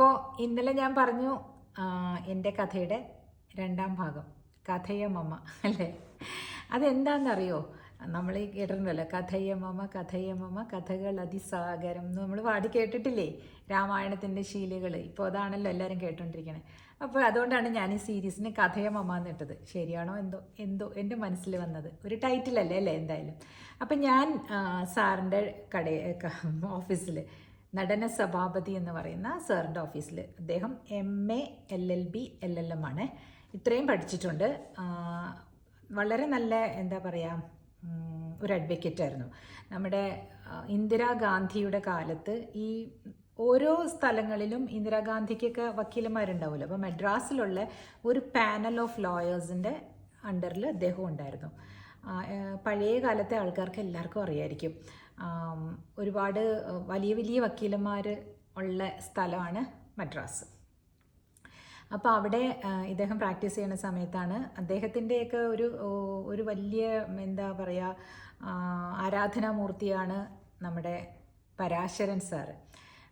അപ്പോൾ ഇന്നലെ ഞാൻ പറഞ്ഞു എന്റെ കഥയുടെ രണ്ടാം ഭാഗം കഥയമമ്മ അല്ലേ? അതെന്താണെന്നറിയോ നമ്മൾ ഈ കേട്ടിട്ടുണ്ടല്ലോ കഥയമമ്മ കഥയമമ്മ കഥകൾ അതിസാഗരം എന്ന് നമ്മൾ പാടി കേട്ടിട്ടില്ലേ? രാമായണത്തിന്റെ ശീലുകൾ. ഇപ്പോൾ അതാണല്ലോ എല്ലാവരും കേട്ടോണ്ടിരിക്കണേ. അപ്പോൾ അതുകൊണ്ടാണ് ഞാൻ ഈ സീരീസിന് കഥയമമ്മ എന്ന് ഇട്ടത്. ശരിയാണോ എന്തോ എന്തോ എന്റെ മനസ്സിൽ വന്നത്. ഒരു ടൈറ്റിലല്ലേ അല്ലേ എന്തായാലും? അപ്പം ഞാൻ സാറിന്റെ കട ഓഫീസിൽ നടന സഭാപതി എന്ന് പറയുന്ന സാറിന്റെ ഓഫീസിൽ. അദ്ദേഹം M A L L B L L M ആണ്. ഇത്രയും പഠിച്ചിട്ടുണ്ട്. വളരെ നല്ല എന്താ പറയുക ഒരു അഡ്വക്കേറ്റ് ആയിരുന്നു. നമ്മുടെ ഇന്ദിരാഗാന്ധിയുടെ കാലത്ത് ഈ ഓരോ സ്ഥലങ്ങളിലും ഇന്ദിരാഗാന്ധിക്കൊക്കെ വക്കീലന്മാരുണ്ടാവുമല്ലോ. അപ്പോൾ മദ്രാസിലുള്ള ഒരു പാനൽ ഓഫ് ലോയേഴ്സിന്റെ അണ്ടറിൽ അദ്ദേഹം ഉണ്ടായിരുന്നു. പഴയ കാലത്തെ ആൾക്കാർക്ക് എല്ലാവർക്കും അറിയായിരിക്കും. ഒരുപാട് വലിയ വലിയ വക്കീലന്മാർ ഉള്ള സ്ഥലമാണ് മദ്രാസ്. അപ്പോൾ അവിടെ ഇദ്ദേഹം പ്രാക്ടീസ് ചെയ്യുന്ന സമയത്താണ് അദ്ദേഹത്തിന്റെയൊക്കെ ഒരു ഒരു വലിയ എന്താ പറയുക ആരാധനാമൂർത്തിയാണ് നമ്മുടെ പരാശരൻ സാറ്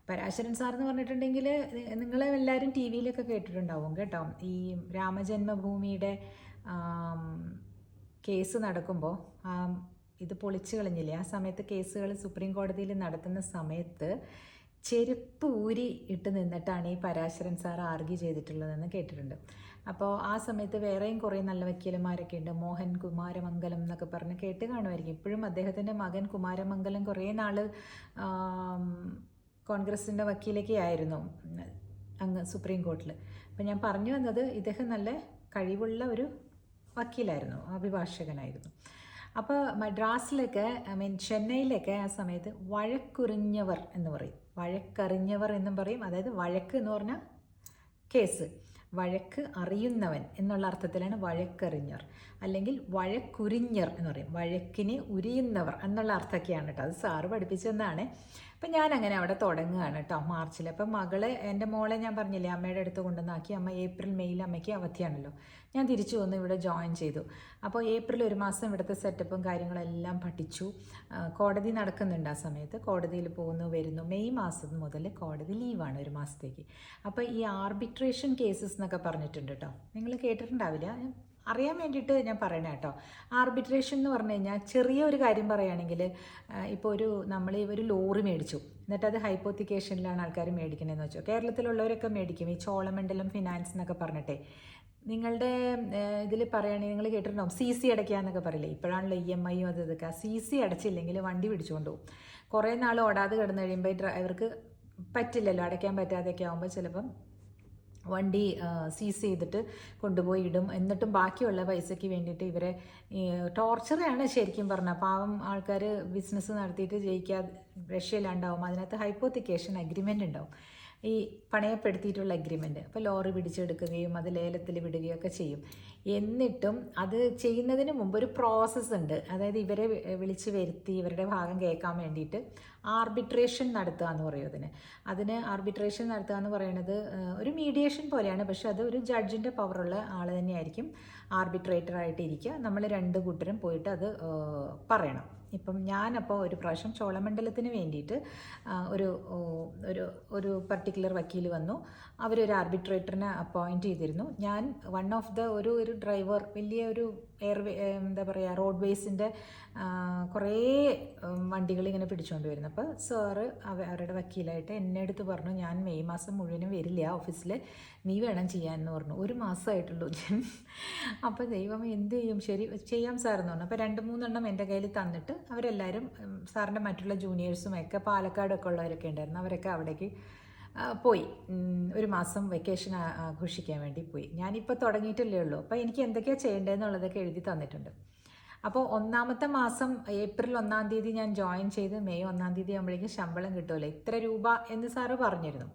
പരാശരൻ സാർ എന്ന് പറഞ്ഞിട്ടുണ്ടെങ്കിൽ നിങ്ങൾ എല്ലാവരും ടി വിയിലൊക്കെ കേട്ടിട്ടുണ്ടാവും കേട്ടോ. ഈ രാമജന്മഭൂമിയുടെ കേസ് നടക്കുമ്പോൾ ഇത് പൊളിച്ചു കളഞ്ഞില്ലേ? ആ സമയത്ത് കേസുകൾ സുപ്രീം കോടതിയിൽ നടത്തുന്ന സമയത്ത് ചെരുപ്പ് ഊരി ഇട്ട് നിന്നിട്ടാണ് ഈ പരാശരൻ സാർ ആർഗ്യൂ ചെയ്തിട്ടുള്ളതെന്ന് കേട്ടിട്ടുണ്ട്. അപ്പോൾ ആ സമയത്ത് വേറെയും കുറേ നല്ല വക്കീലന്മാരൊക്കെ ഉണ്ട്. മോഹൻ കുമാരമംഗലം എന്നൊക്കെ പറഞ്ഞ് കേട്ട് കാണുമായിരിക്കും. ഇപ്പോഴും അദ്ദേഹത്തിന്റെ മകൻ കുമാരമംഗലം കുറേ നാൾ കോൺഗ്രസിന്റെ വക്കീലൊക്കെ ആയിരുന്നു അങ്ങ് സുപ്രീം കോർട്ടിൽ അപ്പം ഞാൻ പറഞ്ഞു വന്നത് ഇദ്ദേഹം നല്ല കഴിവുള്ള ഒരു വക്കീലായിരുന്നു അഭിഭാഷകനായിരുന്നു. അപ്പോൾ മദ്രാസിലൊക്കെ ഐ മീൻ ചെന്നൈയിലൊക്കെ ആ സമയത്ത് വഴക്കുറിഞ്ഞവർ എന്ന് പറയും. വഴക്കറിഞ്ഞവർ എന്നും പറയും. അതായത് വഴക്ക് എന്ന് പറഞ്ഞാൽ കേസ്. വഴക്ക് അറിയുന്നവൻ എന്നുള്ള അർത്ഥത്തിലാണ് വഴക്കറിഞ്ഞർ അല്ലെങ്കിൽ വഴക്കുരിഞ്ഞർ എന്ന് പറയും. വഴക്കിനെ ഉരിയുന്നവർ എന്നുള്ള അർത്ഥമൊക്കെയാണ് കേട്ടോ. അത് സാറ് പഠിപ്പിച്ചെന്നാണ് അപ്പം ഞാൻ അങ്ങനെ അവിടെ തുടങ്ങുകയാണ് കേട്ടോ മാർച്ചിൽ അപ്പം മകൾ എന്റെ മോളെ ഞാൻ പറഞ്ഞില്ലേ അമ്മയുടെ അടുത്ത് കൊണ്ടുവന്നാക്കി. അമ്മ ഏപ്രിൽ മെയ്യിൽ അമ്മയ്ക്ക് അവധിയാണല്ലോ. ഞാൻ തിരിച്ചു വന്ന് ഇവിടെ ജോയിൻ ചെയ്തു. അപ്പോൾ ഏപ്രിൽ ഒരു മാസം ഇവിടുത്തെ സെറ്റപ്പും കാര്യങ്ങളെല്ലാം പഠിച്ചു. കോടതി നടക്കുന്നുണ്ട് ആ സമയത്ത്. കോടതിയിൽ പോകുന്നു വരുന്നു. മെയ് മാസം മുതൽ കോടതി ലീവാണ് ഒരു മാസത്തേക്ക്. അപ്പോൾ ഈ ആർബിട്രേഷൻ കേസസ് എന്നൊക്കെ പറഞ്ഞിട്ടുണ്ട് കേട്ടോ നിങ്ങൾ കേട്ടിട്ടുണ്ടാവില്ല? അറിയാൻ വേണ്ടിയിട്ട് ഞാൻ പറയണേ കേട്ടോ. ആർബിട്രേഷൻ എന്ന് പറഞ്ഞു കഴിഞ്ഞാൽ ചെറിയ ഒരു കാര്യം പറയുകയാണെങ്കിൽ ഇപ്പോൾ ഒരു നമ്മൾ ഒരു ലോറി മേടിച്ചു. എന്നിട്ട് അത് ഹൈപ്പോത്തിക്കേഷനിലാണ് ആൾക്കാർ മേടിക്കണതെന്ന് വെച്ചോ. കേരളത്തിലുള്ളവരൊക്കെ മേടിക്കും. ഈ ചോളമണ്ഡലം ഫിനാൻസ് എന്നൊക്കെ പറഞ്ഞിട്ടേ. നിങ്ങളുടെ ഇതിൽ പറയുകയാണെങ്കിൽ നിങ്ങൾ കേട്ടിട്ടുണ്ടാവും. സി സി അടയ്ക്കാന്നൊക്കെ പറയില്ലേ? ഇപ്പോഴാണല്ലോ ഇ എം ഐയും അത് ഇതൊക്കെ. സി സി അടച്ചില്ലെങ്കിൽ വണ്ടി പിടിച്ചുകൊണ്ട് പോകും. കുറേ നാൾ ഓടാതെ കിടന്നു കഴിയുമ്പോൾ ഡ്രൈവർക്ക് പറ്റില്ലല്ലോ. അടയ്ക്കാൻ പറ്റാതെയൊക്കെ ആകുമ്പോൾ ചിലപ്പം വണ്ടി സീസ് ചെയ്തിട്ട് കൊണ്ടുപോയി ഇടും. എന്നിട്ടും ബാക്കിയുള്ള പൈസയ്ക്ക് വേണ്ടിയിട്ട് ഇവരെ ടോർച്ചറാണ് ശരിക്കും പറഞ്ഞാൽ പാവം ആൾക്കാർ ബിസിനസ് നടത്തിയിട്ട് ജയിക്കാതെ രക്ഷയില്ലാണ്ടാവും. അതിനകത്ത് ഹൈപ്പോത്തിക്കേഷൻ അഗ്രിമെന്റ് ഉണ്ടാവും. ഈ പണയപ്പെടുത്തിയിട്ടുള്ള അഗ്രിമെന്റ് അപ്പോൾ ലോറി പിടിച്ചെടുക്കുകയും അത് ലേലത്തിൽ വിടുകയൊക്കെ ചെയ്യും. എന്നിട്ടും അത് ചെയ്യുന്നതിന് മുമ്പ് ഒരു പ്രോസസ്സ് ഉണ്ട്. അതായത് ഇവരെ വിളിച്ച് വരുത്തി ഇവരുടെ ഭാഗം കേൾക്കാൻ വേണ്ടിയിട്ട് ആർബിട്രേഷൻ നടത്തുക എന്ന് പറയും അതിന്. അതിന് ആർബിട്രേഷൻ നടത്തുക എന്ന് പറയുന്നത് ഒരു മീഡിയേഷൻ പോലെയാണ്. പക്ഷെ അത് ഒരു ജഡ്ജിന്റെ പവറുള്ള ആൾ തന്നെയായിരിക്കും ആർബിട്രേറ്റർ ആയിട്ട് ഇരിക്കുക നമ്മൾ രണ്ട് കൂട്ടരും പോയിട്ട് അത് പറയണം. ഇപ്പം ഞാനപ്പോൾ ഒരു പ്രാവശ്യം ചോളമണ്ഡലത്തിന് വേണ്ടിയിട്ട് ഒരു ഒരു ഒരു പർട്ടിക്കുലർ വക്കീൽ വന്നു. അവരൊരു ആർബിട്രേറ്ററിനെ അപ്പോയിന്റ് ചെയ്തിരുന്നു. ഞാൻ വൺ ഓഫ് ദ ഒരു ഒരു ഡ്രൈവർ വലിയ ഒരു എയർവേ എന്താ പറയുക റോഡ് വേസിന്റെ കുറേ വണ്ടികൾ ഇങ്ങനെ പിടിച്ചുകൊണ്ട് വരുന്നു. അപ്പോൾ സാറ് അവ അവരുടെ വക്കീലായിട്ട് എന്നെ അടുത്ത് പറഞ്ഞു ഞാൻ മെയ് മാസം മുഴുവനും വരില്ല ഓഫീസിൽ നീ വേണം ചെയ്യാൻ എന്ന് പറഞ്ഞു. ഒരു മാസമായിട്ടുള്ളൂ അപ്പോൾ ദൈവം എന്ത് ചെയ്യും? ശരി ചെയ്യാം സാർ എന്ന് പറഞ്ഞു. അപ്പോൾ രണ്ട് മൂന്നെണ്ണം എന്റെ കയ്യിൽ തന്നിട്ട് അവരെല്ലാവരും സാറിന്റെ മറ്റുള്ള ജൂനിയേഴ്സും ഒക്കെ പാലക്കാടൊക്കെ ഉള്ളവരൊക്കെ ഉണ്ടായിരുന്നു. അവരൊക്കെ അവിടേക്ക് പോയി. ഒരു മാസം വെക്കേഷൻ ആഘോഷിക്കാൻ വേണ്ടി പോയി. ഞാനിപ്പോൾ തുടങ്ങിയിട്ടല്ലേ ഉള്ളൂ. അപ്പോൾ എനിക്ക് എന്തൊക്കെയാണ് ചെയ്യേണ്ടതെന്നുള്ളതൊക്കെ എഴുതി തന്നിട്ടുണ്ട്. അപ്പോൾ ഒന്നാമത്തെ മാസം ഏപ്രിൽ ഒന്നാം തീയതി ഞാൻ ജോയിൻ ചെയ്ത് മെയ് ഒന്നാം തീയതി ആകുമ്പോഴേക്കും ശമ്പളം കിട്ടുമല്ലോ? ഇത്ര രൂപ എന്ന് സാറ് പറഞ്ഞിരുന്നു.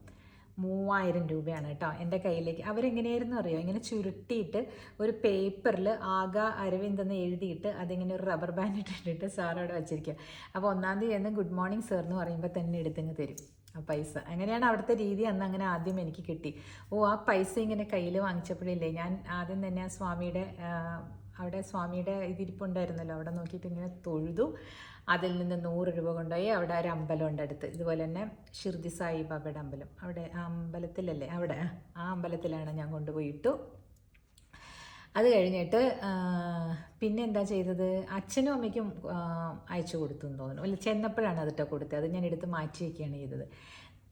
മൂവായിരം രൂപയാണ് കേട്ടോ എന്റെ കയ്യിലേക്ക്. അവരെങ്ങനെയായിരുന്നു അറിയോ? ഇങ്ങനെ ചുരുട്ടിയിട്ട് ഒരു പേപ്പറിൽ ആഗ അരവിന്ദ് എന്ന് എഴുതിയിട്ട് അതിങ്ങനെ ഒരു റബ്ബർ ബാൻഡ് ഇട്ടിട്ട് സാർ അവിടെ വെച്ചിരിക്കുക. അപ്പോൾ ഒന്നാം തീയതി എന്ന് ഗുഡ് മോർണിംഗ് സാർ എന്ന് പറയുമ്പോൾ തന്നെ എടുത്തങ്ങ് തരും. ആ പൈസ. അങ്ങനെയാണ് അവിടുത്തെ രീതി അന്ന് അങ്ങനെ ആദ്യം എനിക്ക് കിട്ടി. ഓ ആ പൈസ ഇങ്ങനെ കയ്യിൽ വാങ്ങിച്ചപ്പോഴില്ലേ ഞാൻ ആദ്യം തന്നെ ആ സ്വാമിയുടെ അവിടെ സ്വാമിയുടെ ഇതിരിപ്പുണ്ടായിരുന്നല്ലോ അവിടെ നോക്കിയിട്ട് ഇങ്ങനെ തൊഴുതു. അതിൽ നിന്ന് നൂറ് രൂപ കൊണ്ടുപോയി അവിടെ ഒരു അമ്പലം ഉണ്ട് അടുത്ത്. ഇതുപോലെ തന്നെ ഷിർദി സായിബാബയുടെ അമ്പലം. അവിടെ ആ അമ്പലത്തിലല്ലേ അവിടെ ആ അമ്പലത്തിലാണ് ഞാൻ കൊണ്ടുപോയി ഇട്ടു. അത് കഴിഞ്ഞിട്ട് പിന്നെ എന്താ ചെയ്തത്? അച്ഛനും അമ്മയ്ക്കും അയച്ചു കൊടുത്തു എന്ന് തോന്നുന്നു. അല്ല ചെന്നപ്പോഴാണ് അതിട്ട് കൊടുത്തത്. അത് ഞാൻ എടുത്ത് മാറ്റി ചെയ്തത്.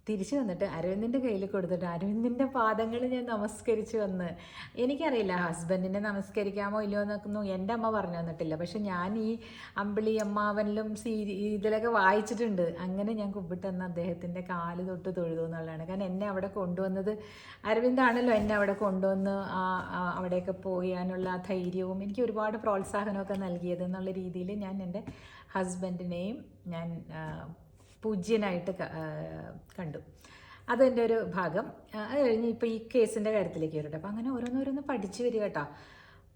തിരിച്ചു വന്നിട്ട് അരവിന്ദിന്റെ കയ്യിൽ കൊടുത്തിട്ട് അരവിന്ദിന്റെ പാദങ്ങൾ ഞാൻ നമസ്കരിച്ചു വന്ന്. എനിക്കറിയില്ല ഹസ്ബൻഡിനെ നമസ്കരിക്കാമോ ഇല്ലയോ എന്നൊന്നും എന്റെ അമ്മ പറഞ്ഞു തന്നിട്ടില്ല. പക്ഷെ ഞാൻ ഈ അമ്പിളി അമ്മാവനിലും സീരി ഇതിലൊക്കെ വായിച്ചിട്ടുണ്ട്. അങ്ങനെ ഞാൻ കുമ്പിട്ടെന്ന് അദ്ദേഹത്തിന്റെ കാൽ തൊട്ട് തൊഴുതു എന്നുള്ളതാണ്. കാരണം എന്നെ അവിടെ കൊണ്ടുവന്നത് അരവിന്ദാണല്ലോ. എന്നെ അവിടെ കൊണ്ടുവന്ന് ആ അവിടെയൊക്കെ പോകാനുള്ള ധൈര്യവും എനിക്ക് ഒരുപാട് പ്രോത്സാഹനമൊക്കെ നൽകിയത് എന്നുള്ള രീതിയിൽ ഞാൻ എന്റെ ഹസ്ബൻഡിനെയും ഞാൻ പൂജ്യനായിട്ട് കണ്ടു. അതെന്റെ ഒരു ഭാഗം. അത് കഴിഞ്ഞ് ഇപ്പോൾ ഈ കേസിന്റെ കാര്യത്തിലേക്ക് വരട്ടെ. അപ്പം അങ്ങനെ ഓരോന്നോരോന്ന് പഠിച്ചു വരിക കേട്ടോ.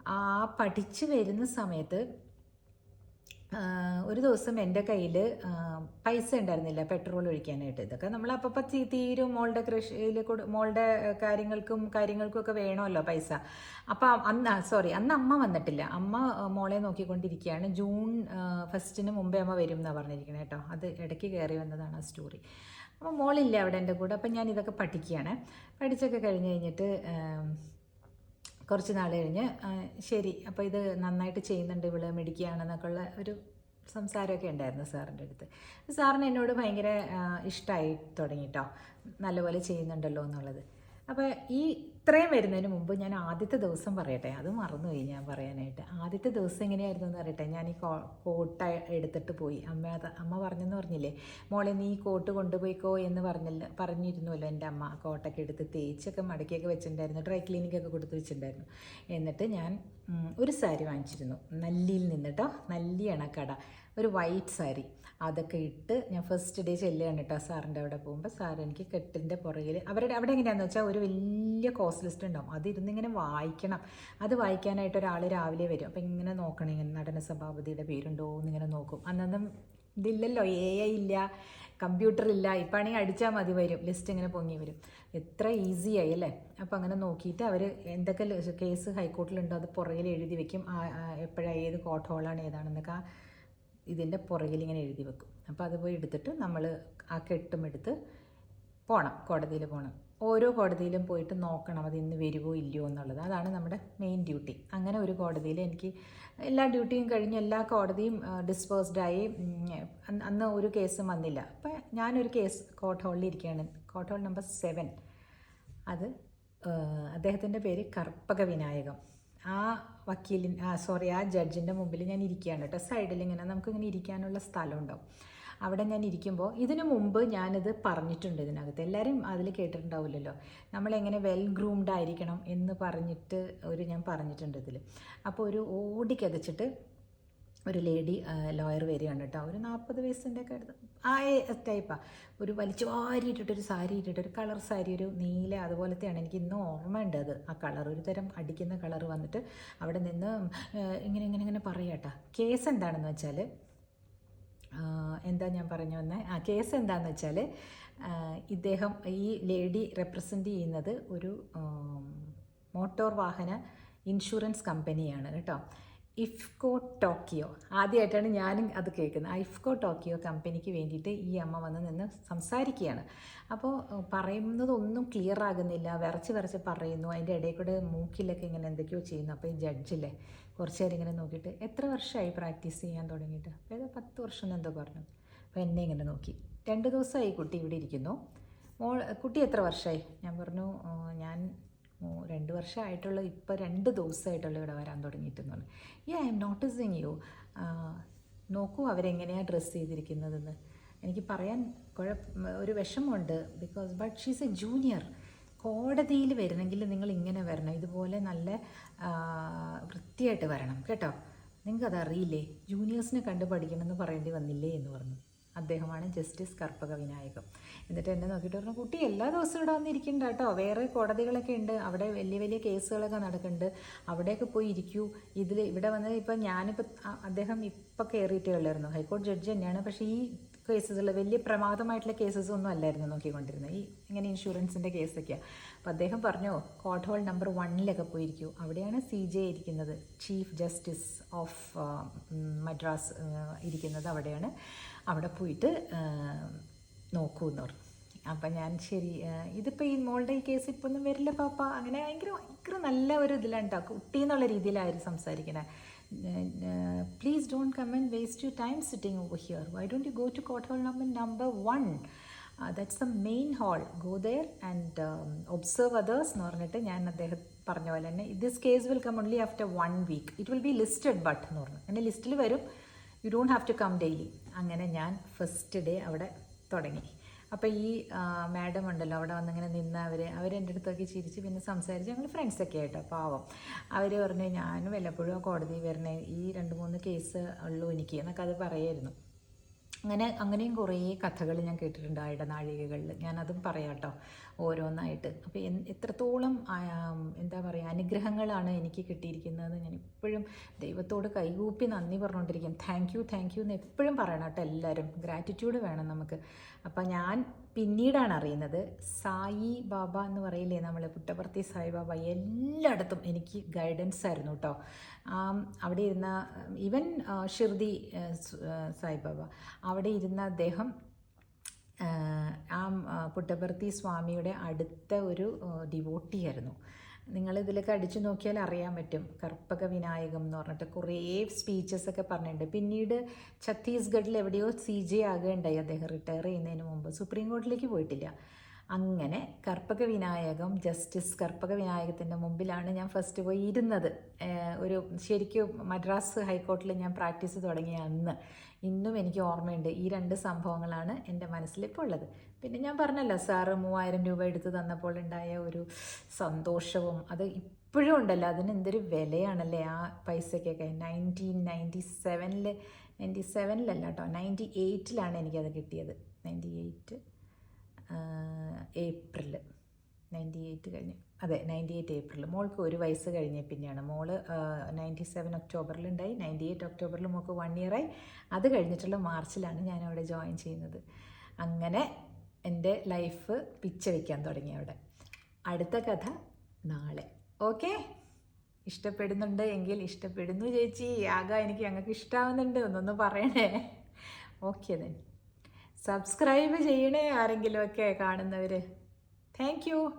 ആ പഠിച്ചു വരുന്ന സമയത്ത് ഒരു ദിവസം എന്റെ കയ്യിൽ പൈസ ഉണ്ടായിരുന്നില്ല പെട്രോൾ ഒഴിക്കാനായിട്ട്. ഇതൊക്കെ നമ്മൾ അപ്പം തീരും മോളുടെ കൃഷിയിൽ മോളുടെ കാര്യങ്ങൾക്കും കാര്യങ്ങൾക്കും ഒക്കെ വേണമല്ലോ പൈസ. അപ്പം അന്ന് സോറി അന്ന് അമ്മ വന്നിട്ടില്ല. അമ്മ മോളെ നോക്കിക്കൊണ്ടിരിക്കുകയാണ്. ജൂൺ ഫസ്റ്റിന് മുമ്പേ അമ്മ വരും എന്നാണ് പറഞ്ഞിരിക്കുന്നത് കേട്ടോ. അത് ഇടയ്ക്ക് കയറി വന്നതാണ് ആ സ്റ്റോറി അപ്പോൾ മോളില്ല അവിടെ എന്റെ കൂടെ. അപ്പം ഞാൻ ഇതൊക്കെ പഠിക്കുകയാണ്. പഠിച്ചൊക്കെ കഴിഞ്ഞ് കഴിഞ്ഞിട്ട് കുറച്ച് നാൾ കഴിഞ്ഞ് ശരി അപ്പോൾ ഇത് നന്നായിട്ട് ചെയ്യുന്നുണ്ട് ഇവൾ മെഡിക്കുകയാണെന്നൊക്കെ ഉള്ള ഒരു സംസാരമൊക്കെ ഉണ്ടായിരുന്നു സാറിന്റെ അടുത്ത്. സാറിന് എന്നോട് ഭയങ്കര ഇഷ്ടമായി തുടങ്ങിട്ടോ. നല്ലപോലെ ചെയ്യുന്നുണ്ടല്ലോ എന്നുള്ളത്. അപ്പോൾ ഈ ഇത്രയും വരുന്നതിന് മുമ്പ് ഞാൻ ആദ്യത്തെ ദിവസം പറയട്ടെ അത് മറന്നുപോയി ഞാൻ പറയാനായിട്ട്. ആദ്യത്തെ ദിവസം എങ്ങനെയായിരുന്നു എന്ന് പറയട്ടെ ഞാൻ ഈ കോട്ട് എടുത്തിട്ട് പോയി. അമ്മ അമ്മ പറഞ്ഞെന്ന് പറഞ്ഞില്ലേ മോളെ നീ കോട്ട് കൊണ്ടുപോയിക്കോ എന്ന് പറഞ്ഞില്ല പറഞ്ഞിരുന്നുവല്ലോ എന്റെ അമ്മ. കോട്ടൊക്കെ എടുത്ത് തേച്ചൊക്കെ മടക്കിയൊക്കെ വെച്ചിട്ടുണ്ടായിരുന്നു ഡ്രൈ ക്ലീനിക്കൊക്കെ കൊടുത്ത് വെച്ചിട്ടുണ്ടായിരുന്നു. എന്നിട്ട് ഞാൻ ഒരു സാരി വാങ്ങിച്ചിരുന്നു നല്ലിയിൽ നിന്നിട്ടോ നല്ലിയാണ് കട ഒരു വൈറ്റ് സാരി. അതൊക്കെ ഇട്ട് ഞാൻ ഫസ്റ്റ് ഡേ ചെല്ലുകയാണ് കേട്ടോ സാറിന്റെ അവിടെ പോകുമ്പോൾ സാർ എനിക്ക് കെട്ടിന്റെ പുറകിൽ അവരുടെ അവിടെ എങ്ങനെയാണെന്ന് വെച്ചാൽ ഒരു വലിയ കോസ് ലിസ്റ്റ് ഉണ്ടാവും. അതിരുന്ന് ഇങ്ങനെ വായിക്കണം. അത് വായിക്കാനായിട്ട് ഒരാൾ രാവിലെ വരും. അപ്പം ഇങ്ങനെ നോക്കണം. ഇങ്ങനെ നടന സഭാപതിയുടെ പേരുണ്ടോ എന്നിങ്ങനെ നോക്കും. അന്നൊന്നും ഇതില്ലല്ലോ. എ ഐ ഇല്ല. കമ്പ്യൂട്ടർ ഇല്ല. ഇപ്പാണെങ്കിൽ അടിച്ചാൽ മതി വരും. ലിസ്റ്റ് ഇങ്ങനെ പൊങ്ങി വരും. എത്ര ഈസി ആയി അല്ലേ? അപ്പോൾ അങ്ങനെ നോക്കിയിട്ട് അവർ എന്തൊക്കെ കേസ് ഹൈക്കോർട്ടിലുണ്ടോ അത് പുറകിൽ എഴുതി വെക്കും. എപ്പോഴാണ് ഏത് കോർട്ട് ഹോളാണ് ഏതാണെന്നൊക്കെ ആ ഇതിന്റെ പുറകിൽ ഇങ്ങനെ എഴുതി വെക്കും. അപ്പോൾ അത് പോയി എടുത്തിട്ട് നമ്മൾ ആ കെട്ടും എടുത്ത് പോകണം കോടതിയിൽ പോകണം ഓരോ കോടതിയിലും പോയിട്ട് നോക്കണം അത് ഇന്ന് വരുമോ ഇല്ലയോ എന്നുള്ളത്. അതാണ് നമ്മുടെ മെയിൻ ഡ്യൂട്ടി അങ്ങനെ ഒരു കോടതിയിൽ എനിക്ക് എല്ലാ ഡ്യൂട്ടിയും കഴിഞ്ഞ് എല്ലാ കോടതിയും ഡിസ്പേഴ്സ്ഡായി അന്ന് ഒരു കേസും വന്നില്ല. അപ്പം ഞാനൊരു കേസ് കോർട്ട് ഹോളിൽ ഇരിക്കുകയാണ് കോർട്ട് ഹോൾ നമ്പർ സെവൻ അത് അദ്ദേഹത്തിന്റെ പേര് കർപ്പക വിനായകം. ആ വക്കീലിൻ സോറി ആ ജഡ്ജിന്റെ മുമ്പിൽ ഞാൻ ഇരിക്കുകയാണ് കേട്ടോ. സൈഡിൽ ഇങ്ങനെ നമുക്കിങ്ങനെ ഇരിക്കാനുള്ള സ്ഥലം ഉണ്ടാവും. അവിടെ ഞാൻ ഇരിക്കുമ്പോൾ ഇതിനു മുമ്പ് ഞാനിത് പറഞ്ഞിട്ടുണ്ട് ഇതിനകത്ത്. എല്ലാവരും അതിൽ കേട്ടിട്ടുണ്ടാവില്ലല്ലോ. നമ്മളെങ്ങനെ വെൽ ഗ്രൂംഡ് ആയിരിക്കണം എന്ന് പറഞ്ഞിട്ട് ഒരു ഞാൻ പറഞ്ഞിട്ടുണ്ട് ഇതിൽ അപ്പോൾ ഒരു ഓടി കതച്ചിട്ട് ഒരു ലേഡി ലോയർ വരികയാണ് കേട്ടോ. ഒരു നാൽപ്പത് വയസ്സിന്റെ ഒക്കെ അടുത്ത് ആ ടൈപ്പാണ് ഒരു വലിച്ചു വാരി ഇട്ടിട്ടൊരു സാരി ഇട്ടിട്ട് ഒരു കളർ സാരി ഒരു നീല അതുപോലത്തെയാണ് എനിക്ക് ഇന്നും ഓർമ്മയുണ്ട് അത്. ആ കളർ ഒരു തരം അടിക്കുന്ന കളർ വന്നിട്ട് അവിടെ നിന്ന് ഇങ്ങനെ ഇങ്ങനെ ഇങ്ങനെ പറയാട്ടാ. കേസ് എന്താണെന്ന് വെച്ചാൽ എന്താ ഞാൻ പറഞ്ഞു വന്നത് ആ കേസ് എന്താണെന്ന് വെച്ചാൽ ഇദ്ദേഹം ഈ ലേഡി റെപ്രസെന്റ് ചെയ്യുന്നത് ഒരു മോട്ടോർ വാഹന ഇൻഷുറൻസ് കമ്പനിയാണ് കേട്ടോ. ഇഫ്കോ ടോക്കിയോ. ആദ്യമായിട്ടാണ് ഞാനും അത് കേൾക്കുന്നത്. ആ ഇഫ്കോ ടോക്കിയോ കമ്പനിക്ക് വേണ്ടിയിട്ട് ഈ അമ്മ വന്ന് നിന്ന് സംസാരിക്കുകയാണ്. അപ്പോൾ പറയുന്നതൊന്നും ക്ലിയർ ആകുന്നില്ല. വിറച്ച് വിറച്ച് പറയുന്നു. അതിന്റെ ഇടയിൽ കൂടെ മൂക്കിലൊക്കെ ഇങ്ങനെ എന്തൊക്കെയോ ചെയ്യുന്നു. അപ്പോൾ ഈ ജഡ്ജില്ലേ കുറച്ച് നേരം ഇങ്ങനെ നോക്കിയിട്ട് എത്ര വർഷമായി പ്രാക്ടീസ് ചെയ്യാൻ തുടങ്ങിയിട്ട്? അപ്പോൾ ഏതോ പത്ത് വർഷം എന്തോ പറഞ്ഞു. അപ്പോൾ എന്നെ ഇങ്ങനെ നോക്കി. രണ്ട് ദിവസമായി കുട്ടി ഇവിടെ ഇരിക്കുന്നു. മോൾ കുട്ടി എത്ര വർഷമായി? ഞാൻ പറഞ്ഞു ഞാൻ രണ്ട് വർഷമായിട്ടുള്ള ഇപ്പോൾ രണ്ട് ദിവസമായിട്ടുള്ള ഇവിടെ വരാൻ തുടങ്ങിയിട്ടെന്ന് പറഞ്ഞു ya I am noticing you നോക്കൂ അവരെങ്ങനെയാണ് ഡ്രസ്സ് ചെയ്തിരിക്കുന്നതെന്ന്. എനിക്ക് പറയാൻ കുഴപ്പ ഒരു വിഷമമുണ്ട്. Because but she's a junior കോടതിയിൽ വരണമെങ്കിൽ നിങ്ങൾ ഇങ്ങനെ വരണം. ഇതുപോലെ നല്ല വൃത്തിയായിട്ട് വരണം. കേട്ടോ? നിങ്ങൾക്കത് അറിയില്ലേ ജൂനിയേഴ്സിനെ കണ്ട് പഠിക്കണമെന്ന് പറയേണ്ടി വന്നില്ലേ എന്ന് പറഞ്ഞു. അദ്ദേഹമാണ് ജസ്റ്റിസ് കർപ്പക വിനായകം. എന്നിട്ട് എന്നെ നോക്കിയിട്ട് പറഞ്ഞു കുട്ടി എല്ലാ ദിവസവും ഇവിടെ വന്നിരിക്കണ്ട കേട്ടോ. വേറെ കോടതികളൊക്കെ ഉണ്ട്. അവിടെ വലിയ വലിയ കേസുകളൊക്കെ നടക്കുന്നുണ്ട്. അവിടെയൊക്കെ പോയി ഇരിക്കൂ. ഇതിൽ ഇവിടെ വന്നത് ഇപ്പം ഞാനിപ്പോൾ അദ്ദേഹം ഇപ്പം കയറിയിട്ടേ ഉള്ളായിരുന്നു. ഹൈക്കോടതി ജഡ്ജി തന്നെയാണ്. പക്ഷേ ഈ കേസസുകൾ വലിയ പ്രമാദമായിട്ടുള്ള കേസസ് ഒന്നും അല്ലായിരുന്നു നോക്കിക്കൊണ്ടിരുന്നത്. ഈ ഇങ്ങനെ ഇൻഷുറൻസിന്റെ കേസൊക്കെയാണ് അപ്പോൾ അദ്ദേഹം പറഞ്ഞു കോർട്ട് ഹോൾ നമ്പർ വണ്ണിലൊക്കെ പോയിരിക്കൂ. അവിടെയാണ് സി ജെ ഇരിക്കുന്നത്. ചീഫ് ജസ്റ്റിസ് ഓഫ് മദ്രാസ് ഇരിക്കുന്നത് അവിടെയാണ്. അവിടെ പോയിട്ട് നോക്കൂ എന്ന് പറഞ്ഞു. അപ്പം ഞാൻ ശരി ഇതിപ്പോൾ ഈ മോളുടെ ഈ കേസ് ഇപ്പോൾ വരില്ല പാപ്പ. അങ്ങനെ ഭയങ്കര ഭയങ്കര നല്ല ഒരു ഇതിലാണ് കേട്ടോ കുട്ടി എന്നുള്ള രീതിയിലായിരുന്നു here why don't you go to court hall number number one that's the main hall go there and observe others എന്ന് പറഞ്ഞിട്ട് ഞാൻ അദ്ദേഹം പറഞ്ഞ പോലെ തന്നെ this case will come only after one week it will be listed but എന്ന് പറഞ്ഞു. അങ്ങനെ ലിസ്റ്റിൽ വരും. You don't have to come daily അങ്ങനെ ഞാൻ ഫസ്റ്റ് ഡേ അവിടെ തുടങ്ങി. അപ്പോൾ ഈ മാഡം ഉണ്ടല്ലോ അവിടെ വന്നിങ്ങനെ നിന്ന് അവർ അവരെന്റെ അടുത്തൊക്കെ ചിരിച്ച് പിന്നെ സംസാരിച്ച് ഞങ്ങൾ ഫ്രണ്ട്സൊക്കെ ആയിട്ടോ പാവം. അവർ പറഞ്ഞു ഞാനും വല്ലപ്പോഴും കോടതി വരണേ ഈ രണ്ട് മൂന്ന് കേസ് ഉള്ളൂ എനിക്ക് എന്നൊക്കെ അത് പറയായിരുന്നു. അങ്ങനെ അങ്ങനെയും കുറേ കഥകൾ ഞാൻ കേട്ടിട്ടുണ്ട് ആ ഇടനാഴികകളിൽ ഞാനതും പറയാം കേട്ടോ ഓരോന്നായിട്ട് അപ്പോൾ എത്രത്തോളം എന്താ പറയുക അനുഗ്രഹങ്ങളാണ് എനിക്ക് കിട്ടിയിരിക്കുന്നത്. ഞാൻ എപ്പോഴും ദൈവത്തോട് കൈകൂപ്പി നന്ദി പറഞ്ഞുകൊണ്ടിരിക്കും താങ്ക് യു താങ്ക് യു എന്ന് എപ്പോഴും പറയണം കേട്ടോ എല്ലാവരും. ഗ്രാറ്റിറ്റ്യൂഡ് വേണം നമുക്ക്. അപ്പോൾ ഞാൻ പിന്നീടാണ് അറിയുന്നത് സായി ബാബ എന്ന് പറയില്ലേ നമ്മൾ പുട്ടപർത്തി സായി ബാബ എല്ലായിടത്തും എനിക്ക് ഗൈഡൻസ് ആയിരുന്നു കേട്ടോ അവിടെ ഇരുന്ന ഈവൻ ഷിർദി സായി ബാബ അവിടെ ഇരുന്ന അദ്ദേഹം ആ, പുട്ടപർത്തി സ്വാമിയുടെ അടുത്ത ഒരു ഡിവോട്ടി ആയിരുന്നു നിങ്ങൾ ഇതിലേക്ക് അടിച്ചു നോക്കിയാൽ അറിയാൻ പറ്റും. കർപ്പക വിനായകം എന്ന് പറഞ്ഞിട്ട് കുറേ സ്പീച്ചസ് ഒക്കെ പറഞ്ഞിട്ടുണ്ട്. പിന്നീട് ഛത്തീസ്ഗഡിൽ എവിടെയോ സി ജെ ആകുകയുണ്ടായി. അദ്ദേഹം റിട്ടയർ ചെയ്യുന്നതിന് മുമ്പ്. സുപ്രീം കോടതിയിലേക്ക് പോയിട്ടില്ല. അങ്ങനെ കർപ്പക വിനായകം ജസ്റ്റിസ് കർപ്പക വിനായകത്തിന്റെ മുമ്പിലാണ് ഞാൻ ഫസ്റ്റ് പോയി ഇരുന്നത്. ഒരു ശരിക്കും മദ്രാസ് ഹൈക്കോർട്ടിൽ ഞാൻ പ്രാക്ടീസ് തുടങ്ങിയ അന്ന്. ഇന്നും എനിക്ക് ഓർമ്മയുണ്ട്. ഈ രണ്ട് സംഭവങ്ങളാണ് എന്റെ മനസ്സിലിപ്പോൾ ഉള്ളത് പിന്നെ ഞാൻ പറഞ്ഞല്ലോ സാറ് മൂവായിരം രൂപ എടുത്ത് തന്നപ്പോൾ ഉണ്ടായ ഒരു സന്തോഷവും അത് ഇപ്പോഴും ഉണ്ടല്ലോ. അതിന് എന്തൊരു വിലയാണല്ലേ ആ പൈസയ്ക്കൊക്കെ? നയന്റീൻ നയന്റി സെവനിൽ നയന്റി സെവനിലല്ല കേട്ടോ നയന്റി എയ്റ്റിലാണ് എനിക്കത് കിട്ടിയത്. Ninety eight April ninety eight കഴിഞ്ഞ്. അതെ നയന്റി എയ്റ്റ് ഏപ്രിൽ മോൾക്ക് ഒരു വയസ്സ് കഴിഞ്ഞ പിന്നെയാണ്. മോൾ നയന്റി സെവൻ ഒക്ടോബറിലുണ്ടായി. നയന്റി എയ്റ്റ് ഒക്ടോബറിൽ മോൾക്ക് വൺ ഇയറായി അത് കഴിഞ്ഞിട്ടുള്ള മാർച്ചിലാണ് ഞാൻ അവിടെ ജോയിൻ ചെയ്യുന്നത്. അങ്ങനെ എന്റെ ലൈഫ് പിച്ച വയ്ക്കാൻ തുടങ്ങി അവിടെ. അടുത്ത കഥ നാളെ. ഓക്കെ? ഇഷ്ടപ്പെടുന്നുണ്ട് എങ്കിൽ ഇഷ്ടപ്പെടുന്നു ചേച്ചി. ആകാ എനിക്ക് ഞങ്ങൾക്ക് ഇഷ്ടാവുന്നുണ്ട്. ഒന്നൊന്ന് പറയണേ. ഓക്കെ ദെൻ സബ്സ്ക്രൈബ് ചെയ്യണേ ആരെങ്കിലുമൊക്കെ കാണുന്നവർ താങ്ക് യു